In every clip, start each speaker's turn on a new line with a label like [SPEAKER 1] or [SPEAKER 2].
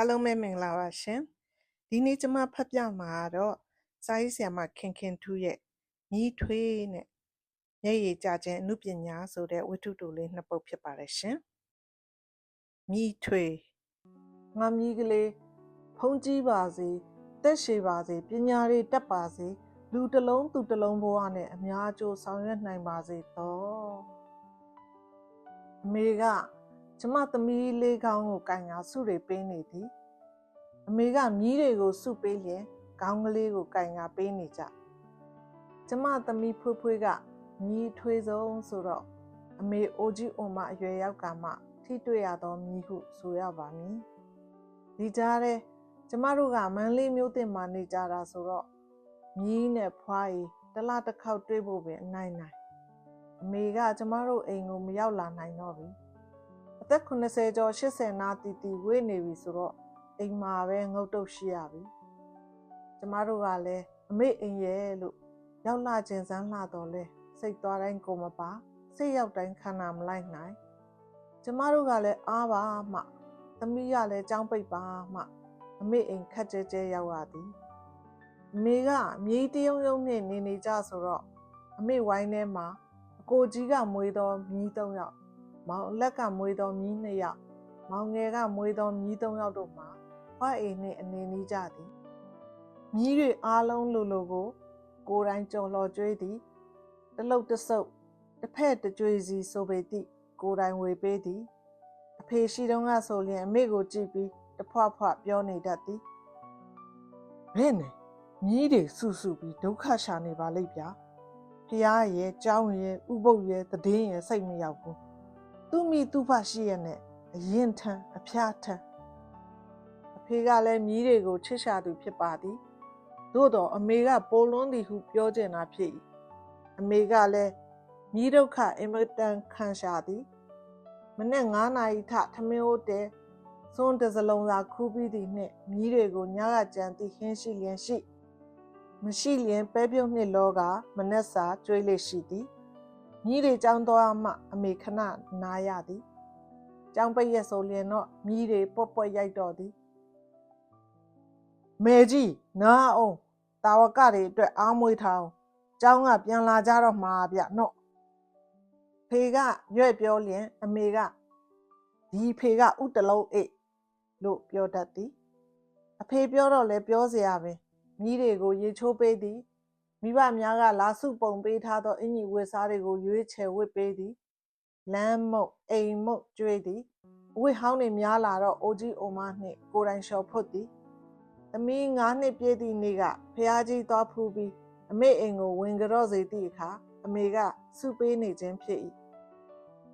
[SPEAKER 1] အားလုံးပဲမင်္ဂလာပါရှင်ဒီနေ့ကျွန်မဖတ်ပြမှာကတော့စာရေးဆရာမခင်ခင်ထူးရဲ့ညီထွေးနဲ့မျက်ရည်ကျခြင်းအမှုပညာဆိုတဲ့ဝတ္ထုတိုလေးနှစ်ပုဒ်ဖြစ်ပါတယ်ရှင်ညီထွေးငါမြည်ကလေးဖုံးကြီးပါစေတက်ရှိပါစေပညာတွေတက်ပါစေလူတစ်လုံးသူတစ်လုံးဘဝနဲ့အများအကျိုးဆောင်ရွက်နိုင်ပါစေတော့အမေက ကျမသမီးလေးကောင်းကိုကင်ညာစုတွေပေးနေသည်အမေကမြီးတွေကိုစုပေးလျင်ခေါင်းကလေးကိုကင်ညာပေးနေကြကျမသမီးဖွေးဖွေးကမြီးထွေးဆုံးဆိုတော့အမေအိုကြီးအိုမအရွယ်ရောက်ကမှထိတွေ့ရသောမြီးဟုဆိုရပါမည်ဒီကြားထဲကျမတို့ကမန်းလေးမျိုးတင်မှာနေကြတာဆိုတော့မြီးနဲ့ဖွားရီတစ်လတစ်ခေါက်တွေ့ဖို့ပဲအနိုင်နိုင်အမေကကျမတို့အိမ်ကိုမရောက်လာနိုင်တော့ဘူးအ သက်80ကျော်80နာတီတီဝေးနေပြီဆိုတော့အိမ်မှာပဲငုတ်တုတ်ရှိရပြီကျမတို့ကလည်းအမေအိမ်ရဲ့လို့ရောက်လာခြင်းစမ်းလာတော့လဲစိတ်သွားတိုင်းကိုမပါစိတ်ရောက်တိုင်းခန္ဓာမလိုက်နိုင်ကျမတို့ကလည်းအားပါမှသမီးကလည်းကြောင်းပိတ်ပါမှအမေအိမ်ခက်ကြဲကြဲရောက်ရသည်အမေကမြေးတယုံယုံနဲ့နေနေကြဆိုတော့အမေဝိုင်းထဲမှာအကိုကြီးကမွေးတော်မြီး၃ယောက် မောင်လက်ကမွေးတော်မြီး၂ယောက်မောင်ငယ်ကမွေးတော်မြီး၃ယောက်တို့မှာဖွားအိမ်နှင့်အနေနီးကြသည်မြီးတွေအားလုံးလိုလိုကို ကိုယ်တိုင်ကြော်လှော်ကျွေးသည်တလုတ်တဆုပ်တစ်ဖက်တကြွေစီဆိုပေသည့်ကိုယ်တိုင်ဝေပေးသည်အဖေရှိတုန်းကဆိုလျင်အမေကိုကြည့်ပြီးတဖွဖွပြောနေတတ်သည်ဘယ်နဲ့မြီးတွေဆူဆူပြီးဒုက္ခရှာနေပါလိမ့်ဗျာဖះရဲ့ကြောင်းရဲ့ဥပုပ်ရဲ့တည်င်းရဲ့စိတ်မရောက်ဘူး သူ့မိသူ့ဖရှိရဲ့နဲ့အရင်ထမ်းအဖျားထမ်းအဖေကလည်းမြီးတွေကိုချစ်ရှာသူဖြစ်ပါသည်သို့တော့အမေကပိုလွန်းသည်ဟုပြောကျင်တာဖြစ်၏အမေကလည်းမြီးဒုက္ခအင်မတန်ခံရှာသည်မနေ့9နာရီထထမင်းဟုတ်တဲ့စွန်းတစ်စလုံးသာခူးပြီးသည်နှင့်မြီးတွေကိုညကကြံသည့်ဟင်းရှိလျင်ရှိမရှိလျင်ပဲပြုတ်နှစ်လောကမနှက်စာကျွေးလေရှိသည် မြည်တွေကြောင်းသွားမှ အမေခဏနားရသည်ကြောင်းပိတ်ရက်ဆိုလျင်တော့မြည်တွေပွက်ပွက်ရိုက်တော့သည်မေကြီးနားအောင်တာဝကတွေအတွက်အားမွေးထားအောင်ကျောင်းကပြန်လာကြတော့မှာဗျနော်ဖေကရွဲ့ပြောလျင် အမေကဒီဖေကဥတလုံးအိတ်လို့ပြောတတ်သည်အဖေပြောတော့လဲပြောเสียရပင်မိတွေကိုရေချိုးပေးသည် မိဘများကလာစုပုံပေးထားသောအင်ကြီးဝတ်စားတွေကိုရွေးချယ်ဝတ်ပေးသည်လမ်းမုတ်အိမ်မုတ်ကျွေးသည်အဝတ်ဟောင်းတွေများလာတော့အိုကြီးအိုမနှင့်ကိုတိုင်လျှော်ဖွတ်သည်သမီး၅နှစ်ပြည့်သည့်နေ့ကဖះကြီးသွားဖူးပြီးအမေအိမ်ကိုဝင်ကြော့စေသည့်အခါအမေကစုပေးနေခြင်းဖြစ်၏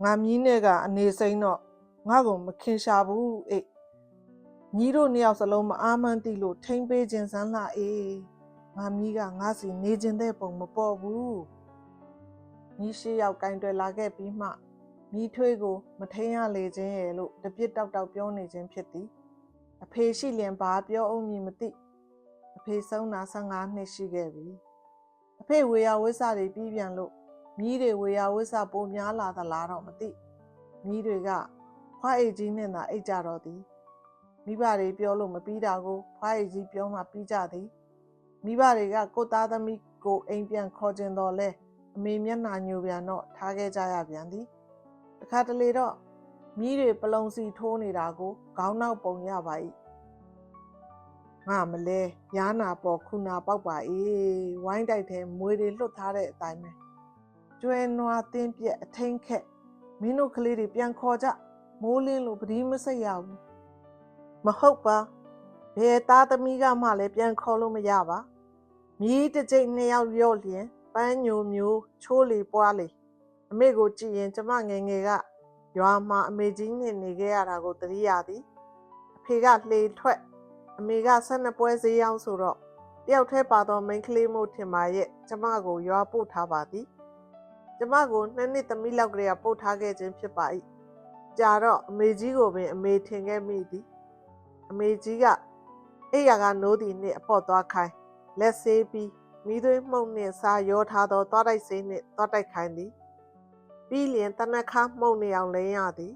[SPEAKER 1] ငါမြီးနဲ့ကအနေစိမ့်တော့ငါ့ကိုမခင်ရှာဘူးအေးညီတို့နှစ်ယောက်စလုံးမအားမန်းသိလို့ထိမ့်ပေးခြင်းစမ်းလှအေး ငါမီးကငါစီနေခြင်းတဲ့ပုံမပေါ်ဘူးမီးရှိရောက်ကင်တွယ်လာခဲ့ပြီးမှမီးထွေးကိုမထိန်ရလေခြင်းရဲ့လို့တပြစ်တောက်တောက်ပြောနေခြင်းဖြစ်သည်အဖေရှိလျင်ဘာပြောအောင်မည်မသိအဖေဆုံးတာ15နှစ်ရှိခဲ့ပြီအဖေဝေယဝိဆတွေပြီးပြန်လို့မီးတွေဝေယဝိဆပိုများလာသလားတော့မသိမီးတွေကဖွားအိတ်ကြီးနဲ့သာအိတ်ကြတော့သည်မိဘတွေပြောလို့မပြီးတာကိုဖွားရည်ကြီးပြောမှပြီးကြသည် မိဘတွေကကိုသားသမီးကိုအိမ်ပြန်ခေါ်ခြင်းတော်လဲအမေမျက်နှာညိုပြန်တော့ထားခဲ့ကြရပြန်သည်တခါတလေတော့မြီးတွေပလုံစီထိုးနေတာကိုခေါင်းနောက်ပုံရပါ၏ငါမလဲရားနာပေါ်ခုနာပေါက်ပါ၏ဝိုင်းတိုက်ထဲမွေတွေလွတ်ထားတဲ့အတိုင်းပဲကျွဲနွားတင်းပြက်အထင်းခက်မင်းတို့ကလေးတွေပြန်ခေါ်ကြမိုးလင်းလို့ပတိမစိတ်ရဘူးမဟုတ်ပါဘယ်သားသမီးကမှလည်းပြန်ခေါ်လို့မရပါ မြည်တစ်ကြိမ်နှစ်ယောက်ရော့လျင်ပန်းညိုမျိုးချိုးလေပွားလေအမေကိုကြည့်ရင်ကျမငယ်ငယ်ကရွာမှာအမေကြီးနဲ့နေခဲ့ရတာကိုသတိရသည်အဖေကလှေထွက်အမေကဆက်နှစ်ပွဲဈေးရောက်ဆိုတော့တယောက်ထဲပါတော့မိန်းကလေးမို့ထင်ပါရဲ့ကျမကိုရွာပို့ထားပါသည်ကျမကိုနှစ်နှစ်သမီးလောက်ကလေးကပို့ထားခဲ့ခြင်းဖြစ်ပါ၏ကြာတော့အမေကြီးကိုပင်အမေထင်ခဲ့မိသည်အမေကြီးကအိယာကနိုးသည်နှင့်အပေါ့သွားခိုင်း လက်ဆေးပြီးမိသွေးမှုန့်နှင့်စားရောထားသောသွားတိုက်ဆေးနှင့်သွားတိုက်ခိုင်းသည်ပြီးလျင်တနခါမှုန့်နေအောင်လိန်ရသည်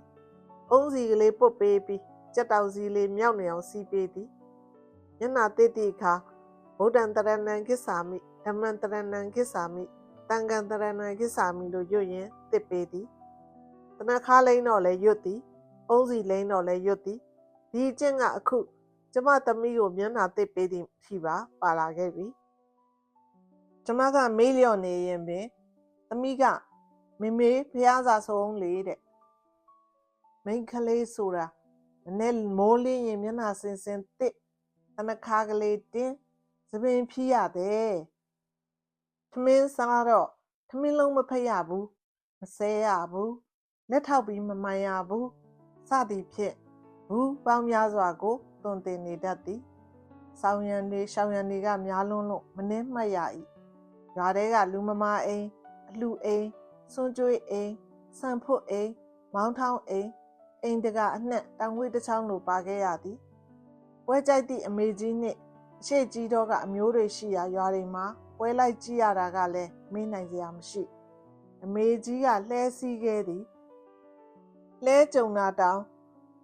[SPEAKER 1] အုံးစီကလေးပုတ်ပေးပြီးကြက်တောင်စီလေးမြောက်နေအောင်စီးပေးသည်မျက်နာတိတ်တိခါဗုဒ္ဓံတရဏံကိစ္ဆာမိဓမ္မံတရဏံကိစ္ဆာမိတန်ခံတရဏံကိစ္ဆာမိလို့ရွတ်ရင်တစ်ပေးသည်တနခါလိမ့်တော့လဲရွတ်သည်အုံးစီလိမ့်တော့လဲရွတ်သည်ဒီအကျင့်ကအခု ကျမသမီးကိုမျက်နာတစ်ပေးသည်ဖြီပါပါလာခဲ့ပြီကျမကမေးလျော့နေရင်ပင်သမီးကမေမေဖះစာဆုံးလေတဲ့မိန်းကလေးဆိုတာနည်းနည်းမိုးလင်းရင်မျက်နှာစင်စင်တစ်တနခါကလေးတင်းသပင်ဖြီးရတယ်ထမင်းစားတော့ထမင်းလုံးမဖက်ရဘူးမဆဲရဘူးလက်ထောက်ပြီးမမှန်ရဘူးစသည်ဖြင့်ဘူးပေါင်းများစွာကို သွန်သင်နေတတ်သည်ဆောင်းရံတွေရှောင်းရံတွေကများလွန်းလို့မနှဲမှတ်ရ၏ရွာတဲကလူမမာအိမ်အလှအိမ်စွန့်ကြွေးအိမ်ဆန်ဖွတ်အိမ်မောင်းထောင်းအိမ်အိမ်တကအနှက်တောင်ဝေးတစ်ချောင်းလိုပါခဲ့ရသည်ပွဲကြိုက်သည့်အမေကြီးနှင့်အရှိကြီးတော့ကအမျိုးတွေရှိရာရွာတွေမှာပွဲလိုက်ကြည့်ရတာကလည်းမင်းနိုင်စရာမရှိအမေကြီးကလှဲစည်းခဲ့သည်လှဲကြုံတာတောင်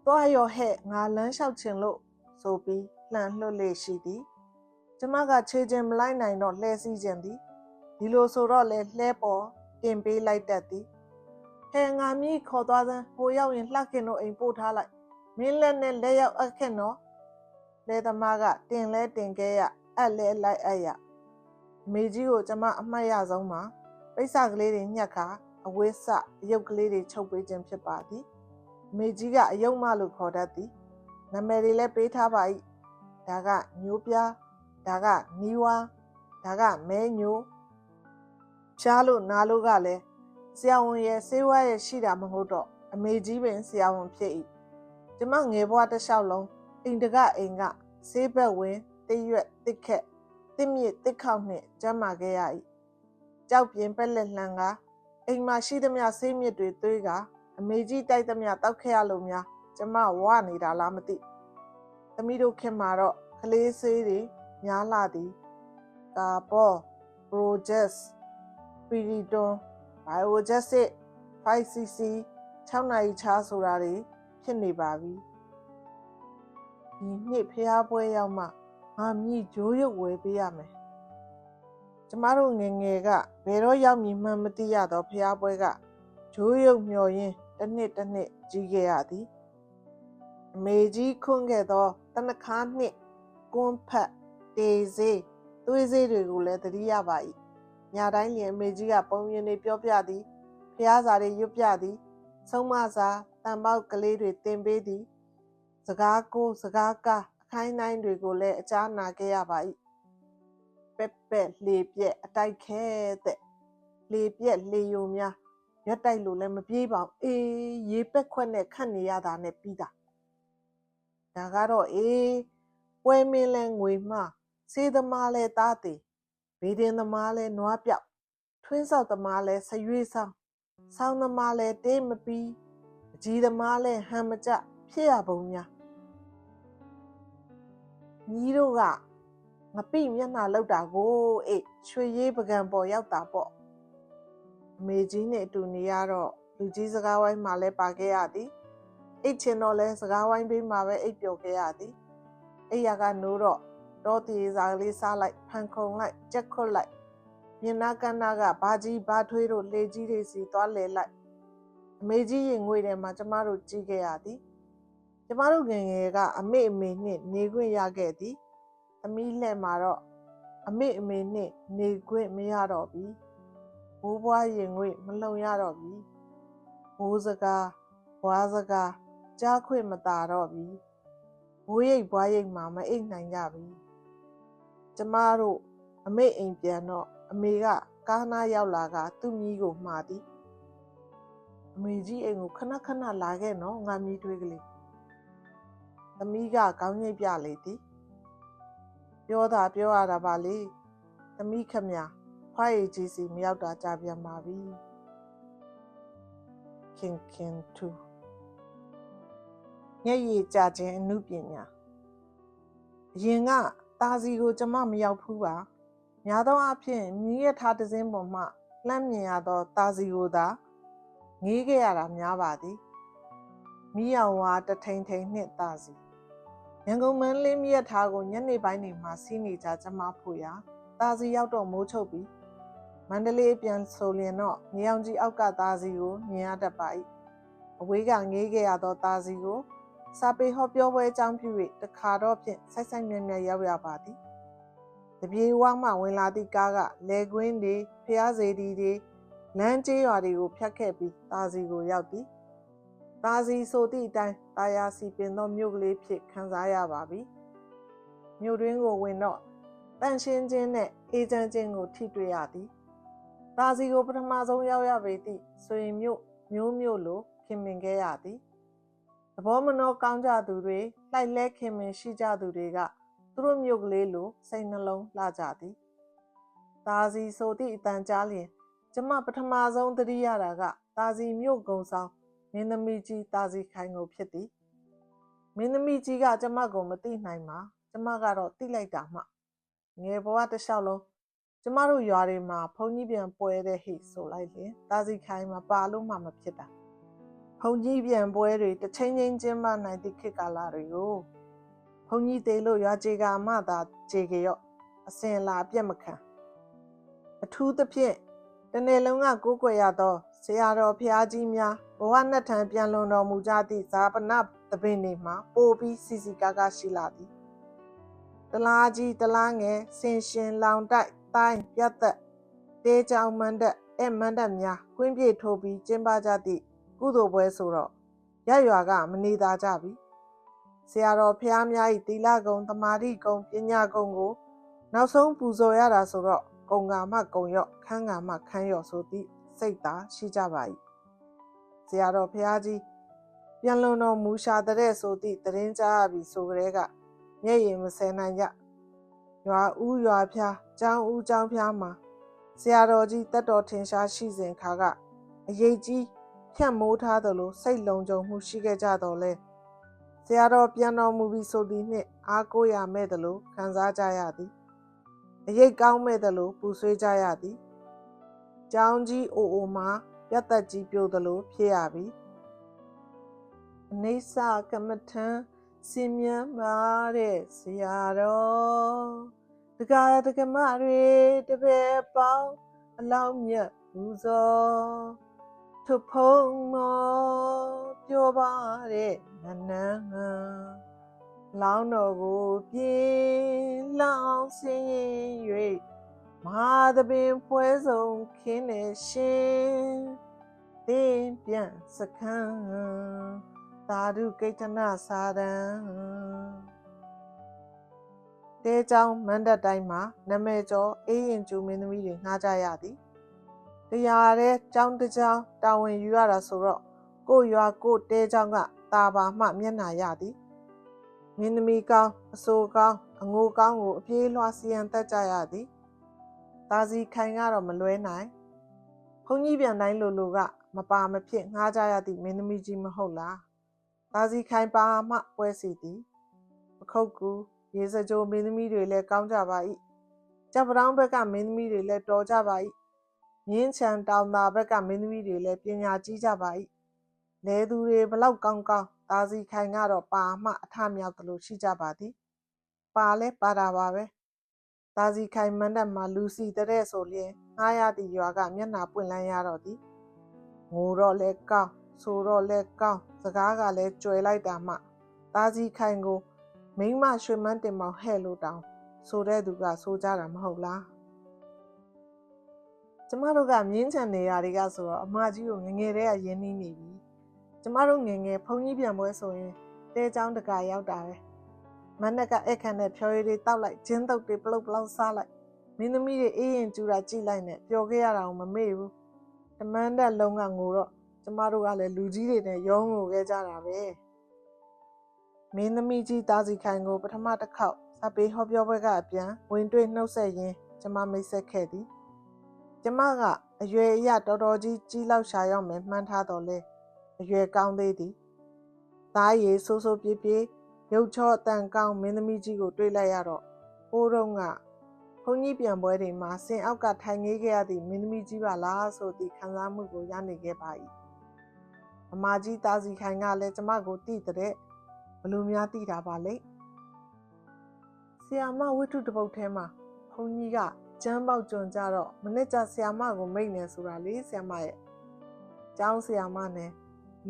[SPEAKER 1] သွားရောဟဲ့ငါလမ်းလျှောက်ချင်လို့ ဆိုပြီးလှန်လွှတ်လေရှိသည်ကျမကခြေချင်းမလိုက်နိုင်တော့လှဲစည်းခြင်းသည်ဒီလိုဆိုတော့လေလှဲပေါ်တင်ပေးလိုက်တတ်သည်ဟဲငါမြည်ခေါ်သွားစမ်းဟိုရောက်ရင်လှခင်တို့အိမ်ပို့ထားလိုက်မင်းလက်နဲ့လက်ရောက်အခက်နော်လဲသမားကတင်လဲတင်ခဲ့ရအက်လဲလိုက်အပ်ရအမေကြီးကိုကျမအမှတ်ရဆုံးမှာပိဿကလေးတွေညှက်ခါအဝိစအယုတ်ကလေးတွေချုပ်ပေးခြင်းဖြစ်ပါသည်အမေကြီးကအယုတ်မလို့ခေါ်တတ်သည် နာမည်တွေလည်းပေးထားပါ၏ဒါကညိုးပြားဒါကနီးဝါဒါကမဲညိုးဖြားလို့နားလို့ကလည်းဆရာဝန်ရဲ့ဆေးဝါးရဲ့ရှိတာမဟုတ်တော့အမေကြီးပင်ဆရာဝန်ဖြစ်၏ကျမငယ်ဘဝတစ်လျှောက်လုံးအိမ်တကအိမ်ကဆေးဘက်ဝင်တိရွက်တစ်ခက်တစ်မြစ်တစ်ခေါက်နှင့်ကျမ်းမာခဲ့ရ၏ကြောက်ပြင်းပက်လက်လှန်ကအိမ်မှာရှိသမျှဆေးမြစ်တွေသွေးကအမေကြီးတိုက်သမျှတောက်ခဲ့ရလို့များ ကျမဝနေတာလားမသိသမီးတို့ခင်မှာတော့ကလေးဆေးတွေများလာသည်ကာပေါ် project ပီရီတွန် biogesic 5cc 6နိုင်ချားဆိုတာတွေဖြစ်နေပါပြီဒီနှစ်ဖျားပွဲရောက်မှငါမြည်ဂျိုးရုပ်ဝယ်ပေးရမယ်ကျမတို့ငယ်ငယ်ကဘယ်တော့ရောက်မည်မှမသိရတော့ဖျားပွဲကဂျိုးရုပ်မျော်ရင်းတစ်နှစ်တစ်နှစ်ကြီးခဲ့ရသည်အ မေကြီးခွန်းခဲ့သောတနခါနှစ်ကွန်းဖက်တေးစေးသွေးစေးတွေကိုလည်းသတိရပါ၏ညတိုင်းလျင်အမေကြီးကပုံရင်တွေပြောပြသည်ဖျားစာတွေရွတ်ပြသည် ဆုံးမစာတန်ပေါက်ကလေးတွေတင်ပေးသည် စကားကိုစကားကားအခိုင်းတိုင်းတွေကိုလည်းအကြားနာခဲ့ရပါ၏ပက်ပက်လေပြက်အတိုက်ခဲတဲ့လေပြက်လေယုံများရက်တိုက်လို့လည်းမပြေးပါဘူးအေးရေပက်ခွက်နဲ့ခတ်နေရတာနဲ့ပြီးတာ ဒါကတော့အေးပွဲမင်းလဲငွေမှစေးသမားလဲသားသေးဘေးတင်သမားလဲနွားပြောက်ထွင်းဆောက်သမားလဲဆရွေးဆောင်ဆောင်းသမားလဲတေးမပီးအကြီးသမားလဲဟန်မကြဖြစ်ရပုံများညီတို့ကငပိမျက်နှာလောက်တာကိုအေးရွှေရေးပကံပေါ်ရောက်တာပေါ့အမေကြီးနဲ့အတူနေရတော့လူကြီးစကားဝိုင်းမှာလဲပါခဲ့ရသည် အိတ်ချင်တော့လဲစကားဝိုင်းပေးမှာပဲအိတ်ပျော်ခဲ့ရသည်အိယာကနိုးတော့တော့တီစာကလေးစားလိုက်ဖန်ခုံလိုက်ကြက်ခွတ်လိုက်မြင်နာကန်းနာကဘာကြီးဘာထွေးတို့လေကြီးတွေစီသွားလဲလိုက်အမေကြီးရင်ငွေထဲမှာကျမတို့ကြီးခဲ့ရသည်ကျမတို့ငယ်ငယ်ကအမေအမေနှင့်နေခွင့်ရခဲ့သည်သမီးလှဲ့မှာတော့အမေအမေနှင့်နေခွင့်မရတော့ပြီဘိုးဘွားရင်ငွေမလုံရတော့ပြီဘိုးစကားဘွားစကား ကြားခွင့်မတာတော့ပြီဘိုးရိပ်ဘွားရိပ်မှာမအိတ်နိုင်ကြပြီကျမတို့အမေအိမ်ပြန်တော့အမေကကားနားရောက်လာကသူ့မြီးကိုမှားသည်အမေကြီးအိမ်ကိုခဏခဏလာခဲ့နော်ငါမြီးထွေးကလေးသမီးကကောင်းညိတ်ပြလေသည်ပြောတာပြောရတာပါလေသမီးခမဖွားရည်ကြီးစီမရောက်တာကြပြန်ပါပြီခင်ခင် တူညရည်ကြခြင်းအမှုပညာအရင်ကတာစီကိုကျမမရောက်ဘူးပါများသောအားဖြင့်မြည်ရထားတစ်စင်းပေါ်မှလှမ်းမြင်ရသောတာစီကိုသာငေးခဲ့ရတာများပါသည်မိအောင်ဝါတထိန်ထိန်နှင့်တာစီရန်ကုန်မန်းလေးမြရက်ထားကိုညနေပိုင်းနေမှာစီးနေကြကျမဖို့ရာတာစီရောက်တော့မိုးချုပ်ပြီးမန္တလေးအပြန်ဆိုလျင်တော့မြေအောင်ကြီးအောက်ကတာစီကိုမြင်ရတတ်ပါ၏အဝေးကငေးခဲ့ရသောတာစီကို စာပေဟောပြောပွဲအကြောင်းပြု၍တခါတော့ဖြင့်ဆိုက်ဆိုက်မြဲမြဲရောက်ရပါသည်တပြေဝမှဝင်လာသည့်ကားကလေကွင်းတွေဖျားစေတီတွေလမ်းကျေးရွာတွေကိုဖြတ်ခဲ့ပြီးတာစီကိုရောက်သည်တာစီဆိုသည့်အတိုင်းတာယာစီပင်သောမြို့ကလေးဖြစ်ခံစားရပါပြီမြို့တွင်းကိုဝင်တော့တန့်ရှင်းခြင်းနဲ့အေးချမ်းခြင်းကိုထိတွေ့ရသည်တာစီကိုပထမဆုံးရောက်ရပေသည့်ဆိုရင်မြို့မျိုးမျိုးလိုခင်မင်ခဲ့ရသည် သဘောမနှောကောင်းကြသူတွေလှိုက်လဲခင်မင်ရှိကြသူတွေကသူတို့မြို့ကလေးလိုစိတ်နှလုံးလှကြသည်တာစီဆိုသည့်အတန်ကြားလျင်ကျမပထမဆုံးသတိရတာကတာစီမြို့ကုံဆောင်မင်းသမီးကြီးတာစီခိုင်ကိုဖြစ်သည်မင်းသမီးကြီးကကျမကိုမသိနိုင်ပါကျမကတော့သိလိုက်တာမှငယ်ဘဝတစ်လျှောက်လုံးကျမတို့ရွာတွေမှာဘုန်းကြီးပြန်ပွဲတဲ့ဟိဆိုလိုက်ရင်တာစီခိုင်မှာပါလို့မှမဖြစ်တာ ဘုန်းကြီးပြန်ပွဲတွေတစ်ချိန်ချင်းကျင်းပနိုင်သည့်ခေတ်ကာလတွေကိုဘုန်းကြီးသေးလို့ရွာကြေကမှသာကြေကြရော့အစင်လာအပြက်မခံအထူးသဖြင့်တနေ့လုံးကကိုးကွယ်ရသောဆရာတော်ဖျားကြီးများဘဝနှစ်ထံပြန်လွန်တော်မူကြသည့်ဇာပနသပင်တွေမှာပိုပြီးစီစီကားကားရှိလာသည်တလားကြီးတလားငယ်ဆင်ရှင်လောင်တိုက်တိုင်းပြတ်သက်တေးကြောင်မန္တက်အဲမန္တက်များကွင်းပြေထိုးပြီးကျင်းပကြသည့် ကုသိုလ်ပွဲဆိုတော့ရရွာကမနေသားကြပြီဆရာတော်ဖျားများ၏သီလကုံတမာတိကုံပညာကုံကို နောက်ဆုံးပူဇော်ရတာဆိုတော့ကုံကမှကုံရော့ခန်းကမှခန်းရော့ဆိုသည့်စိတ်သာရှိကြပါ၏ဆရာတော်ဖျားကြီးပြန်လွန်တော်မူရှာတဲ့ဆိုသည့်တရင်ကြားရပြီဆိုကြဲကမျက်ရည်မစဲနိုင်ကြရွာဦးရွာဖျားကျောင်းဦးကျောင်းဖျားမှာဆရာတော်ကြီးတက်တော်ထင်ရှားရှိစဉ်ခါကအရေးကြီး ဖြန့်မိုးထားသလိုစိတ်လုံခြုံမှုရှိခဲ့ကြတော့လဲဆရာတော်ပြန်တော်မူပြီးဆိုသည်နှင့်အားကိုးရမဲ့သလိုခံစားကြရသည်အရေးကောင်းမဲ့သလိုပူဆွေးကြရသည်ကျောင်းကြီးအိုအိုမှာပြတ်သက်ကြီးပြိုသလိုဖြစ်ရပြီအနေဆာကမ္မထံစင်မြန်းမာတဲ့ဆရာတော်တက္ကတက္ကမတွေတပည့်ပေါင်းအလောင်းမြတ်ပူဇော် ထုဖုံမောပြောပါတဲ့နနန်းလောင်းတော်ကိုပြင်းလောင်းစင်၍မဟာသပင်ဖွဲဆုံးခင်းနေရှင်သင်ပြန်စခန်းသာဓုကိဋ္ဌနစာဒံတဲချောင်းမန္တတိုင်းမှာနမဲကျော်အေးရင်ကျူမင်းသမီးတွေငှားကြရသည် တရားတဲ့ကျောင်းတစ်ကျောင်းတာဝန်ယူရတာဆိုတော့ကိုရွာကိုတဲချောင်းကတာပါမှမျက်နာရသည်မင်းသမီးကောင်းအစိုးကောင်းအငိုကောင်းကိုအပြေးလွှားစီယံတက်ကြရသည်တာစီခိုင်ကတော့မလွဲနိုင်ဘုန်းကြီးပြန်တိုင်းလိုလိုကမပါမဖြစ်ငှားကြရသည့်မင်းသမီးကြီးမဟုတ်လားတာစီခိုင်ပါမှပွဲစီသည်ပခုတ်ကူရေစကြိုမင်းသမီးတွေလည်းကောင်းကြပါ၏ကြပတောင်းဘက်ကမင်းသမီးတွေလည်းတော်ကြပါ၏ မြင်းချံတောင်သာဘက်ကမင်းသမီးတွေလည်းပညာကြီးကြပါ၏လဲသူတွေဘလောက်ကောင်းကောင်းတာစီခိုင်ကတော့ပါမှအထမြောက်သလိုရှိကြပါသည်ပါလဲပါတာပါပဲတာစီခိုင်မန်းတက်မှာလူစီတဲ့ဆိုလျင်ငားရသည့်ရွာကမျက်နှာပွင့်လန်းရတော့သည်ငိုတော့လဲကောင်းဆိုတော့လဲကောင်းစကားကလည်းကြွယ်လိုက်တာမှတာစီခိုင်ကိုမိမရွှေမန်းတင်မောင်ဟဲ့လို့တောင်းဆိုတဲ့သူကဆိုကြတာမဟုတ်လား ကျမတို့ကမြင်းချန်နေရာတွေကဆိုတော့အမကြီးကိုငငယ်တည်းကရင်းနှီးနေပြီကျမတို့ငငယ်ဖုန်ကြီးပြန်ပွဲဆိုရင်တဲချောင်းတကာရောက်တာပဲမနက်ကအခန့်နဲ့ဖြော်ရည်တွေတောက်လိုက်ဂျင်းတုပ်တွေပလုတ်ပလောက်စားလိုက်မင်းသမီးတွေအေးရင်ကျူတာကြိလိုက်နဲ့ပျော်ခဲ့ရတာကိုမမေ့ဘူးတမန်တက်လုံးကငိုတော့ကျမတို့ကလည်းလူကြီးတွေနဲ့ရောငိုခဲ့ကြတာပဲမင်းသမီးကြီးတာစီခိုင်ကိုပထမတစ်ခေါက်စပေးဟောပြောပွဲကအပြန်ဝင်တွေ့နှုတ်ဆက်ရင်းကျမမိတ်ဆက်ခဲ့သည် ကျမကအရွယ်အရတော်တော်ကြီးကြီးလောက်ရှာရောက်မယ်မှန်းထားတော်လဲအရွယ်ကောင်းသေးသည်သားရည်ဆိုးဆိုးပြေးပြေးရုပ်ချော့အတန်ကောင်းမင်းသမီးကြီးကိုတွေ့လိုက်ရတော့ဟိုးတော့ကဘုန်းကြီးပြန်ပွဲတွေမှာဆင်အောက်ကထိုင်နေခဲ့ရသည့်မင်းသမီးကြီးပါလားဆိုသည့်ခံစားမှုကိုရနေခဲ့ပါ၏အမကြီးတာစီခိုင်ကလည်းကျမကိုတိတဲ့ဘလို့များတိတာပါလေဆီယာမဝိထုတစ်ပုတ်ထဲမှာဘုန်းကြီးက ကျမ်းပေါက်ကြွန်ကြတော့မနစ်ကျဆီယာမကိုမိတ်နေဆိုတာလေဆီယာမရဲ့ကျောင်းဆီယာမနဲ့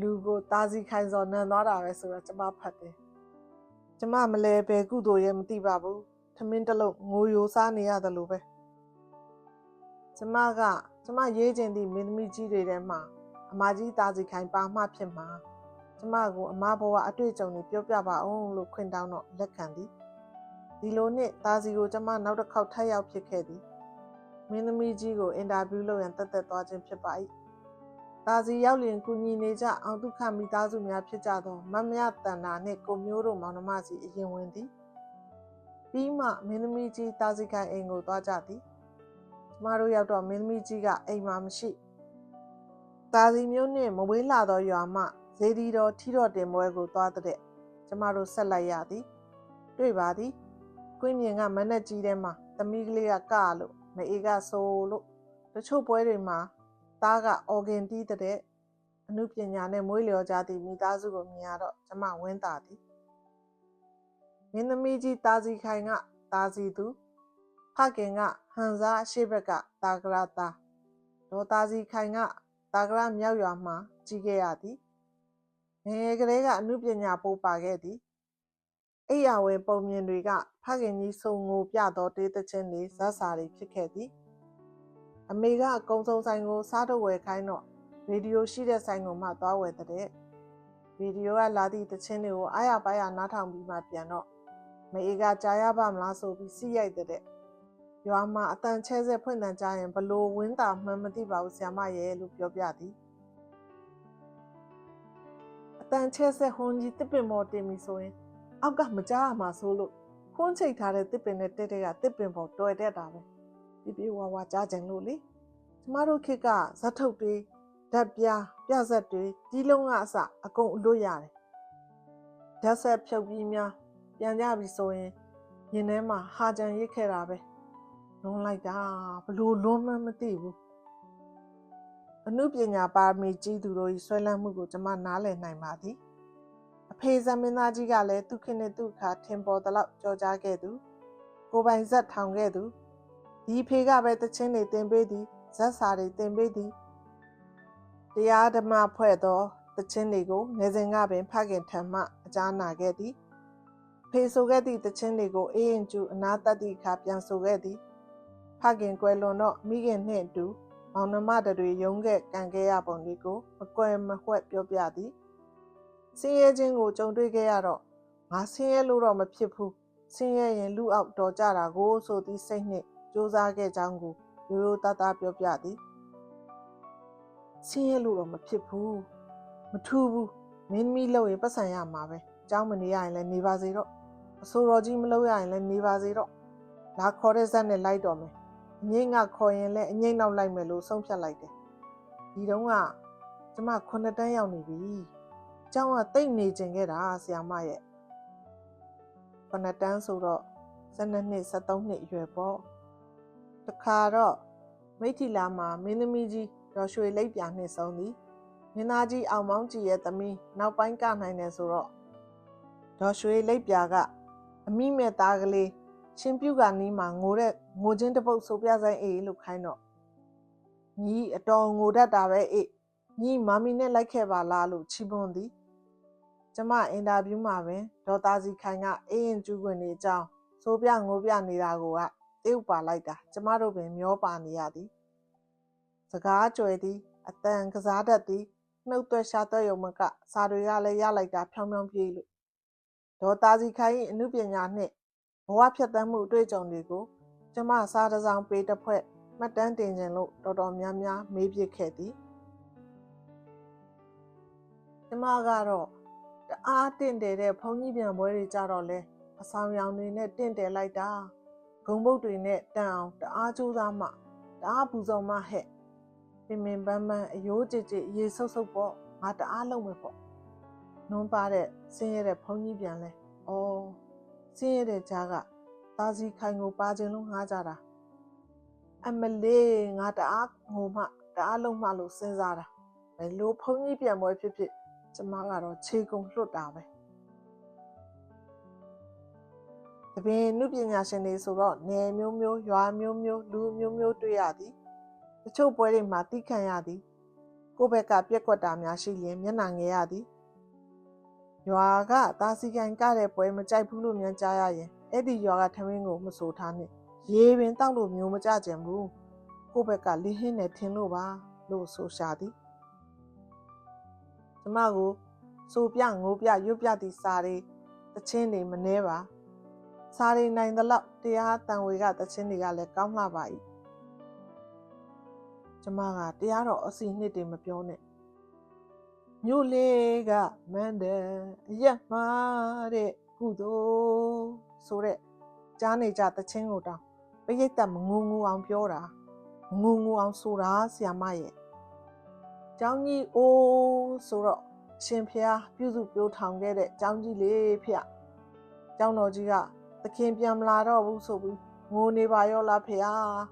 [SPEAKER 1] လူကိုတာစီခိုင်စော်နန်သွားတာပဲဆိုတော့ကျမဖတ်တယ်ကျမမလဲပဲကုသိုလ်ရဲ့မသိပါဘူးထမင်းတစ်လုံးငိုယိုစားနေရတယ်လို့ပဲကျမကကျမရေးချင်သည့်မင်းသမီးကြီးတွေထဲမှာအမကြီးတာစီခိုင်ပါမှဖြစ်မှာကျမကိုအမဘဝအတွေ့အကြုံတွေပြောပြပါအောင်လို့ခွင့်တောင်းတော့လက်ခံသည် ဒီလိုနဲ့တာစီကိုကျမနောက်တစ်ခေါက်ထပ်ရောက်ဖြစ်ခဲ့သည်မင်းသမီးကြီးကိုအင်တာဗျူးလုပ်ရန်တက်တက်သွားခြင်းဖြစ်ပါ၏တာစီရောက်လျင်ကုညီနေကြအောင်ဒုက္ခမိသားစုများဖြစ်ကြသောမမယတန္တာနှင့်ကိုမျိုးတို့မောင်နှမစီအရင်ဝင်သည်ပြီးမှမင်းသမီးကြီးတာစီခိုင်အိမ်ကိုသွားကြသည်ကျမတို့ရောက်တော့မင်းသမီးကြီးကအိမ်မှာမရှိတာစီမျိုးနှင့်မဝေးလာသောရွာမှဇေဒီတော်ထီတော်တင်ပွဲကိုသွားတဲ့ကျမတို့ဆက်လိုက်ရသည် တွေ့ပါသည် ကွင်းမြင်ကမနဲ့ကြီးထဲမှာသမီးကလေးကကလို့မအေးကဆိုလို့တချို့ပွဲတွေမှာသားကအော်ဂင်တီးတဲ့အမှုပညာနဲ့မွေးလျော်ကြသည့်မိသားစုကိုမြင်ရတော့ကျမဝင်းတာသည်မင်းသမီးကြီးတာစီခိုင်ကတာစီသူဖခင်ကဟန်စားအရှိဘက်ကတာဂရတာဒေါ်တာစီခိုင်ကတာဂရမြောက်ရွာမှာကြီးခဲ့ရသည်ငယ်ငယ်ကလေးကအမှုပညာပို့ပါခဲ့သည် အိယာဝင်ပုံမြင်တွေကဖခင်ကြီးစုံငိုပြသောတေးသချင်းတွေဇက်စာတွေဖြစ်ခဲ့သည်အမေကအကုံစုံဆိုင်ကိုစားတော့ဝယ်ခိုင်းတော့ရေဒီယိုရှိတဲ့ဆိုင်ကိုမှသွားဝယ်တဲ့ရေဒီယိုကလာသည့်သချင်းတွေကိုအားရပါးရနားထောင်ပြီးမှပြန်တော့မေအေကကြားရပါမလားဆိုပြီးစီးရိုက်တဲ့ရွာမှာအတန်ချဲဆက်ဖွင့်တန်ကြရင်ဘလို့ဝင်းတာမှန်းမသိပါဘူးဆ iam ရဲ့လို့ပြောပြသည်အတန်ချဲဆက်ဟွန်ကြီးတစ်ပင်ပေါ်တင်ပြီဆိုရင် အောက်ကမကြားရမှာဆိုလို့ခွန်းချိတ်ထားတဲ့တစ်ပင်နဲ့တက်တဲ့ကတစ်ပင်ပေါ်တွယ်တက်တာပဲပြပြဝါဝါကြားကြင်လို့လေကျမတို့ခေတ်ကဇက်ထုတ်တွေဓာတ်ပြားပြဆက်တွေတီးလုံးကအစအကုန်အလွတ်ရတယ်ဓာတ်ဆက်ဖြုတ်ပြီးများပြန်ကြပြီဆိုရင်ရင်ထဲမှာဟာကြံရစ်ခဲ့တာပဲလွန်လိုက်တာဘလို့လွန်မှမသိဘူးအနုပညာပါရမီကြီးသူတို့၏ဆွဲလန်းမှုကိုကျွန်မနားလည်နိုင်ပါသည် အဖေဇမင်းသားကြီးကလည်းသူခင်နဲ့သူခါထင်ပေါ်သလောက်ကြော်ကြားခဲ့သူကိုပိုင်ဇက်ထောင်ခဲ့သူဒီဖေကပဲတချင်းတွေတင်ပေးသည်ဇက်စာတွေတင်ပေးသည်တရားဓမ္မဖွဲ့သောတချင်းတွေကိုနေစဉ်ကပင်ဖခင်ထံမှအကြားနာခဲ့သည်ဖေဆိုခဲ့သည့်တခြင်းတွေကိုအေးရင်ကျူအနာတတ်သည့်အခါပြန်ဆိုခဲ့သည်ဖခင်ကွယ်လွန်တော့မိခင်နှင့်အတူမောင်နှမတွေရုံးခဲ့ကန်ခဲ့ရပုံတွေကိုမကွယ်မဝှက်ပြောပြသည် ဆင်းရဲခြင်းကိုကြုံတွေ့ခဲ့ရတော့ငါဆင်းရဲလို့တော့မဖြစ်ဘူးဆင်းရဲရင်လူအောက်တော်ကြတာကိုဆိုသည့်စိတ်နှင့်စူးစမ်းခဲ့ကြောင်းကိုရိုးရိုးသားသားပြောပြသည်ဆင်းရဲလို့တော့မဖြစ်ဘူးမထူးဘူးမင်းမီလို့ရင်ပတ်စံရမှာပဲအเจ้าမနေရရင်လည်းနေပါစေတော့အဆိုတော်ကြီးမလုပ်ရရင်လည်းနေပါစေတော့လာခေါ်တဲ့ဇက်နဲ့လိုက်တော့မယ်အငိမ့်ကခေါ်ရင်လည်းအငိမ့်နောက်လိုက်မယ်လို့ဆုံးဖြတ်လိုက်တယ်ဒီတုန်းကကျမခုနှစ်တန်းရောက်နေပြီ ကျောင်းကတိတ်နေကျင်ခဲ့တာဆရာမရဲ့ခုနှစ်တန်းဆိုတော့12နှစ်13နှစ်အရွယ်ပေါ့တခါတော့မိထီလာမှာမင်းသမီးကြီးဒေါ်ရွှေလိပ်ပြာနှစ်ဆုံးသည်မင်းသားကြီးအောင်မောင်းကြည်ရဲ့သမီးနောက်ပိုင်းကနိုင်တယ်ဆိုတော့ဒေါ်ရွှေလိပ်ပြာကအမိမဲ့သားကလေးရှင်ပြုတ်ကနီးမှာငိုတဲ့ငိုချင်းတပုတ်ဆိုပြဆိုင်အေးလို့ခိုင်းတော့ညီအတော်ငိုတတ်တာပဲအေးညီမမီနဲ့လိုက်ခဲ့ပါလားလို့ချီးမွမ်းသည် ကျမအင်တာဗျူးမှာပင်ဒေါ်သားစီခိုင်ကအေးရင်ကျူးခွင့်နေကြောင်းဆိုပြငိုပြနေတာကိုကတေးဥပါလိုက်တာကျမတို့ပင်မျောပါနေရသည်စကားကြွယ်သည်အတန်ကစားတတ်သည်နှုတ်သွက်ရှာသွက်ရုံမကစာတွေကလည်းရလိုက်တာဖြောင်းဖြောင်းပြေးလို့ဒေါ်သားစီခိုင်၏အမှုပညာနှင့်ဘဝဖြတ်သန်းမှုအတွေ့အကြုံတွေကိုကျမစားတစောင်းပေးတစ်ဖွဲ့မှတ်တမ်းတင်ခြင်းလို့တော်တော်များများမေးပြခဲ့သည်ကျမကတော့တ အားတင့်တယ်တဲ့ဘုန်းကြီးပြန်ပွဲတွေကြတော့လဲအဆောင်ရောင်တွေနဲ့တင့်တယ်လိုက်တာဂုံဘုတ်တွေနဲ့တန်အောင်တအားကြိုးစားမှတအားပူဇော်မှဟဲ့ပင်ပင်ပန်းပန်းအယိုးကြည်ကြည်ရေဆုပ်ဆုပ်ပေါ့ငါတအားလုံးပဲပေါ့နွန်းပါတဲ့ဆင်းရဲတဲ့ဘုန်းကြီးပြန်လဲ။အော်ဆင်းရဲတဲ့ကြားကသားစီခိုင်ကိုပါခြင်းလုံးငှားကြတာ။အမလေးငါတအားငိုမှတအားလုံးမှလို့စဉ်းစားတာဘယ်လိုဖုန်းကြီးပြန်ပွဲဖြစ်ဖြစ် ကျမကတော့ခြေကုံလွတ်တာပဲတပင်နုပညာရှင်တွေဆိုတော့နယ်မျိုးမျိုးရွာမျိုးမျိုးလူမျိုးမျိုးတွေ့ရသည်တချို့ပွဲတွေမှာတိခံရသည်ကိုယ့်ဘက်ကပြက်ကွက်တာများရှိရင်မျက်နှာငယ်ရသည်ရွာကတာစီကန်ကတဲ့ပွဲမကြိုက်ဘူးလို့မြန်ကြားရရင်အဲ့ဒီရွာကထမင်းကိုမဆိုထားနဲ့ရေပင်တောက်လို့မျိုးမကြကြင်ဘူးကိုယ့်ဘက်ကလင်းဟင်းနဲ့ထင်းလို့ပါလို့ဆိုရှာသည် ကျမကိုစိုးပြငိုးပြရွတ်ပြသည့်စာတွေတချင်းတွေမနှဲပါစာတွေနိုင်သလောက်တရားတန်ဝေကတချင်းတွေကလည်းကောင်းလှပါ၏ကျမကတရားတော်အစီနှစ်တွေမပြောနဲ့မြို့လေးကမန္တန်အရက်မှားတဲ့ကုသိုလ်ဆိုတဲ့ကြားနေကြတချင်းကိုတောင်းပရိသတ်မငုံငူအောင်ပြောတာမငုံငူအောင်ဆိုတာဆရာမရဲ့ ကျောင်းကြီးအိုးဆိုတော့အရှင်ဖျားပြုစုပြောထောင်ခဲ့တဲ့ကျောင်းကြီးလေးဖေ။ကျောင်းတော်ကြီးကသခင်ပြန်မလာတော့ဘူးဆိုပြီးငိုနေပါရောလားဖေ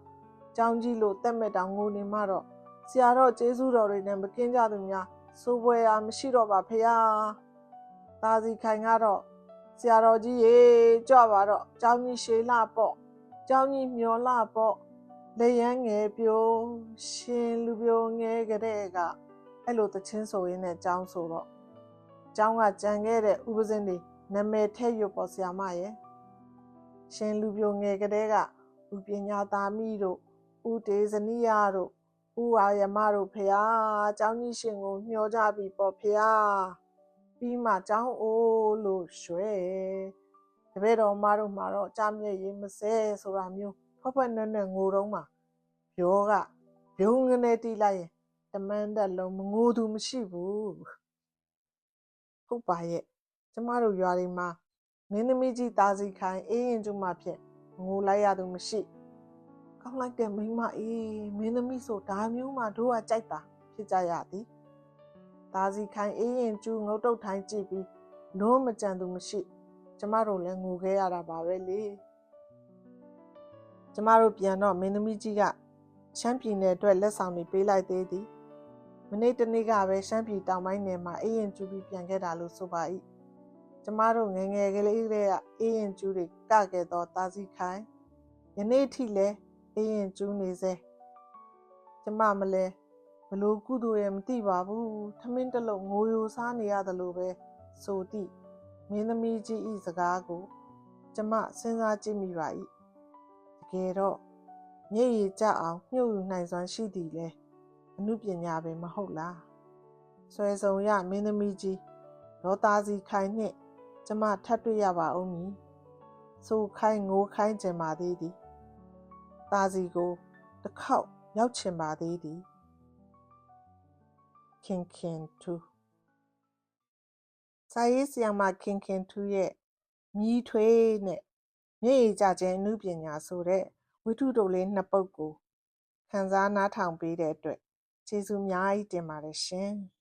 [SPEAKER 1] ။ကျောင်းကြီးလို့တက်မဲ့တောင်ငိုနေမှတော့ဆရာတော်ကျေးဇူးတော်တွေနဲ့မကင်းကြသူများစိုးပွဲရာမရှိတော့ပါဖေ။တာစီခိုင်ကတော့ဆရာတော်ကြီးရေကြွပါတော့ကျောင်းကြီးရှေးလာပေါ့ကျောင်းကြီးမျောလာပေါ့ လေရန်ငယ်ပြိုးရှင်လူပြိုငယ်ကတဲ့ကအဲ့လိုတချင်းဆိုရင်းနဲ့ကျောင်းဆိုတော့ကျောင်းကကြံခဲ့တဲ့ဥပဇင်းတွေနာမည်ထည့်ရွတ်ပေါ်ဆရာမရဲ့ရှင်လူပြိုငယ်ကတဲ့ကဥပညာသားမိတို့ဥတေဇနိယတို့ဥအာယမတို့ဖရာကျောင်းကြီးရှင်ကိုမျှောကြပြီပေါ့ဖရာပြီးမှကျောင်းအိုးလို့ရွှဲတပည့်တော်မတို့မှာတော့ကြားမြဲရေးမစဲဆိုတာမျိုး ဖွက်ဖွက်နက်နက်ငိုတော့မှပြောကဘုံငနေတီးလိုက်ရင်တမန်တက်လုံးမငိုသူမရှိဘူးဟုတ်ပါရဲ့ကျမတို့ရွာတွေမှာမင်းသမီးကြီးတာစီခိုင်အေးရင်ကျမဖြင့်ငိုလိုက်ရသူမရှိကောင်းလိုက်တဲ့မိန်းမအေးမင်းသမီးဆိုဒါမျိုးမှတို့ကကြိုက်တာဖြစ်ကြရသည်တာစီခိုင်အေးရင်ကျူငုတ်တုတ်ထိုင်းကြည့်ပြီးလုံးမကြံသူမရှိ ကျမတို့လည်းငိုခဲ့ရတာပါပဲလေ ကျမတို့ပြန်တော့မင်းသမီးကြီးကရှမ်းပြည်နယ်အတွက်လက်ဆောင်တွေပေးလိုက်သေးသည်မနေ့တနေ့ကပဲရှမ်းပြည်တောင်ပိုင်းနယ်မှာအေးရင်ကျူပြီးပြန်ခဲ့တာလို့ဆိုပါ၏ကျမတို့ငယ်ငယ်ကလေးတွေကအေးရင်ကျူးတွေကခဲ့တော့တာစီခိုင်ယနေ့ထိလည်းအေးရင်ကျူးနေစေကျမမလဲဘလို့ကုသိုလ်ရဲ့မသိပါဘူးထမင်းတစ်လုံးငိုယိုစားနေရတယ်လို့ပဲဆိုသည့်မင်းသမီးကြီးဤစကားကို ကျမစဉ်းစားကြည့်မိပါ၏တ ကယ်တော့မျက်ရည်ကျအောင်ညှို့ယူနိုင်စွမ်းရှိသည်လဲအမှုပညာပဲမဟုတ်လားဆွဲဆောင်ရမင်းသမီးကြီးဒေါ်သားစီခိုင်နှင့်ကျမထပ်တွေ့ရပါဦးမည်ဆိုခိုင်းငိုခိုင်းကြပါသေးသည်သားစီကိုတစ်ခေါက်ရောက်ချင်ပါသေးသည်ခင်ခင်တူစာရေးဆရာမခင်ခင်ထူးရဲ့မြည်ထွေးနဲ့ မျက်ရည်ကျခြင်းအမှုပညာဆိုတဲ့ဝိထုတို့လေးနှစ်ပုဒ်ကိုခန်းစားနားထောင်ပေးတဲ့အတွက်ကျေးဇူးအများကြီးတင်ပါတယ်ရှင်။